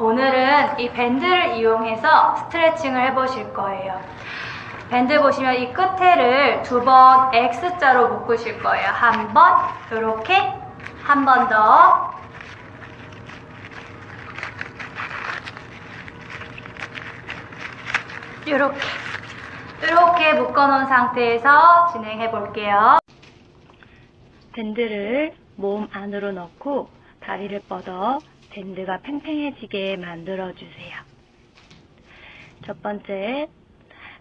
오늘은 이 밴드를 이용해서 스트레칭을 해보실 거예요. 밴드 보시면 이 끝에를 두 번 X자로 묶으실 거예요. 한 번, 이렇게, 한 번 더. 이렇게, 이렇게 묶어놓은 상태에서 진행해 볼게요. 밴드를 몸 안으로 넣고 다리를 뻗어 밴드가 팽팽해지게 만들어주세요. 첫 번째,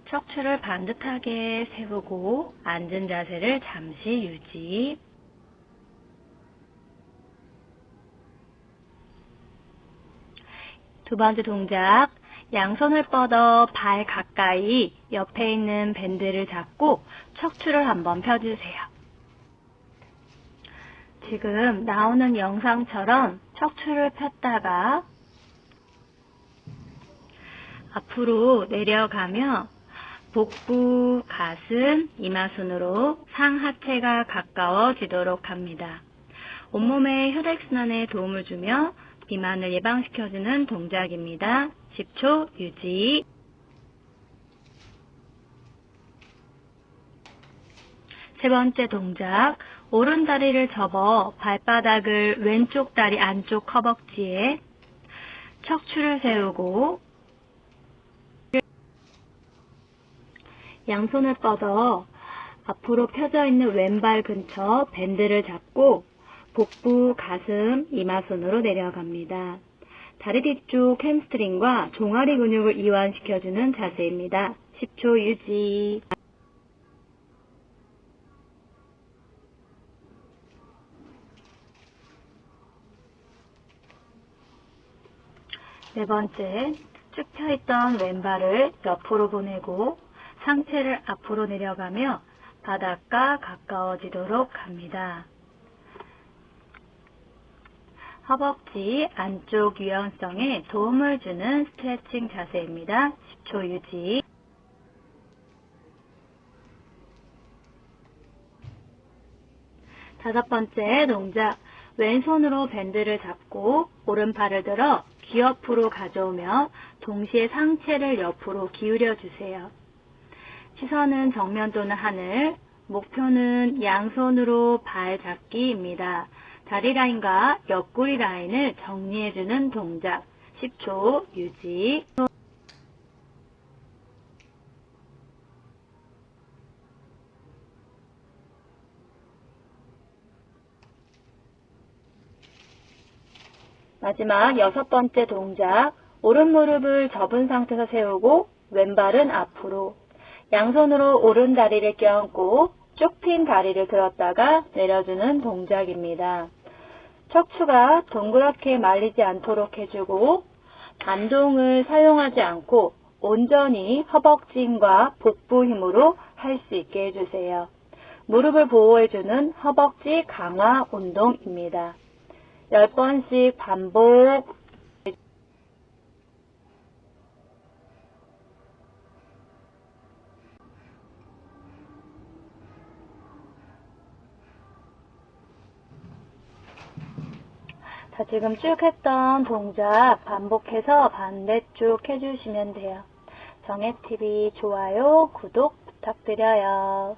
척추를 반듯하게 세우고 앉은 자세를 잠시 유지. 두 번째 동작, 양손을 뻗어 발 가까이 옆에 있는 밴드를 잡고 척추를 한번 펴주세요. 지금 나오는 영상처럼 척추를 폈다가 앞으로 내려가며 복부, 가슴, 이마순으로 상하체가 가까워지도록 합니다. 온몸의 혈액순환에 도움을 주며 비만을 예방시켜주는 동작입니다. 10초 유지. 세 번째 동작, 오른 다리를 접어 발바닥을 왼쪽 다리 안쪽 허벅지에 척추를 세우고 양손을 뻗어 앞으로 펴져 있는 왼발 근처 밴드를 잡고 복부, 가슴, 이마선으로 내려갑니다. 다리 뒤쪽 햄스트링과 종아리 근육을 이완시켜주는 자세입니다. 10초 유지. 네 번째, 쭉 펴있던 왼발을 옆으로 보내고 상체를 앞으로 내려가며 바닥과 가까워지도록 합니다. 허벅지 안쪽 유연성에 도움을 주는 스트레칭 자세입니다. 10초 유지. 다섯 번째 동작. 왼손으로 밴드를 잡고 오른팔을 들어 귀 옆으로 가져오며 동시에 상체를 옆으로 기울여 주세요. 시선은 정면 또는 하늘, 목표는 양손으로 발 잡기입니다. 다리 라인과 옆구리 라인을 정리해주는 동작. 10초 유지. 마지막 여섯 번째 동작. 오른 무릎을 접은 상태에서 세우고 왼발은 앞으로. 양손으로 오른 다리를 껴안고 쭉 핀 다리를 들었다가 내려주는 동작입니다. 척추가 동그랗게 말리지 않도록 해주고 반동을 사용하지 않고 온전히 허벅지과 복부 힘으로 할 수 있게 해주세요. 무릎을 보호해주는 허벅지 강화 운동입니다. 10번씩 반복 자, 지금 쭉 했던 동작 반복해서 반대쪽 해주시면 돼요. 정혜TV 좋아요, 구독 부탁드려요.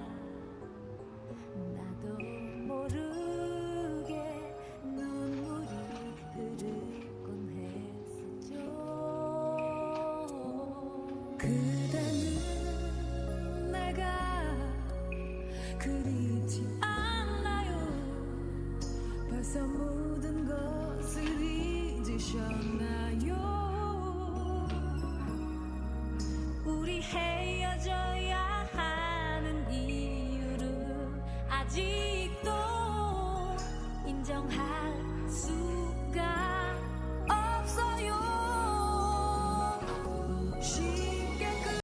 그립지 않나요? 벌써 모든 것을 잊으셨나요?